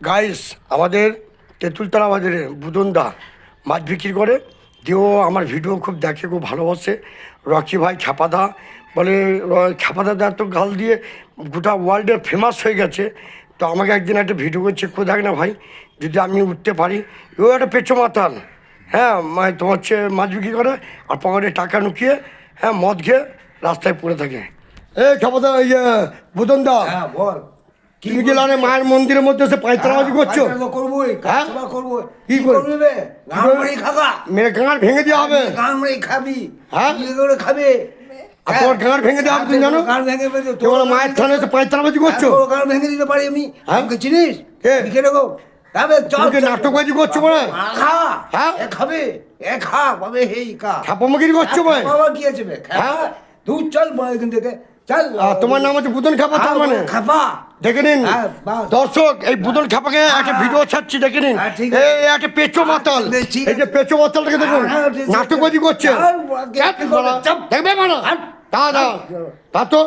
Guys আমাদের তেঁতুলতলা বাজারে বুদনদা মাছ বিক্রি করে। দিয়েও আমার ভিডিও খুব দেখে খুব ভালোবাসে। রকি ভাই খ্যাপাদা বলে খ্যাপাদা দা তো গাল দিয়ে গোটা ওয়ার্ল্ডে ফেমাস হয়ে গেছে। তো আমাকে একদিন একটা ভিডিও চেক করে দেখ না ভাই যদি আমি উঠতে পারি। ও একটা পেছো মাতাল হ্যাঁ মানে তোমার হচ্ছে মাছ বিক্রি করে আর পকেটে টাকা নুকিয়ে হ্যাঁ মদ খেয়ে রাস্তায় পড়ে থাকে। এই খ্যাপাদা এই যে বুদনদা। হ্যাঁ বল। তুমি কি লানে মায়ের মন্দিরের মধ্যে সে পাঁচতলাবাজি করছ? তো করবোই হ্যাঁ? করব কি কি করে? করবি? মারি গাঁড় ভেঙে দেওয়া হবে। খাবি। হ্যাঁ? খাবে? আর তোমার গাঁড় ভেঙে দেওয়া তুমি জানো? গান ভেঙে ফেলবে তুমি মায়ের থানে এসে পাঁচতলাবাজি করছ? গান ভেঙে দিতে পারি আমি? হ্যাঁ? আমাকে চিনিস? কে? চল। নাটকবাজি করছ খা। হ্যাঁ? খাবে? এ খা পাবে হেই খা। খাপামাগিরি করছ ভাই বাবা কি আছে হ্যাঁ? তুই চল বল এখান থেকে। চল তোমার নাম হচ্ছে বুদন খাপা তার মানে? খাপা। দেখে নিন হ্যাঁ, দর্শক এই বুদল খাপাকে একটা ভিডিও ছাড়ছি দেখে নিন হ্যাঁ। এই একটা পেচো মাতাল বেশ, এই যে আছে। পেচো মাতালটাকে দেখুন হ্যাঁ, হ্যাঁ। নাটকবাজি করছে। দেখবে মানা তা তা।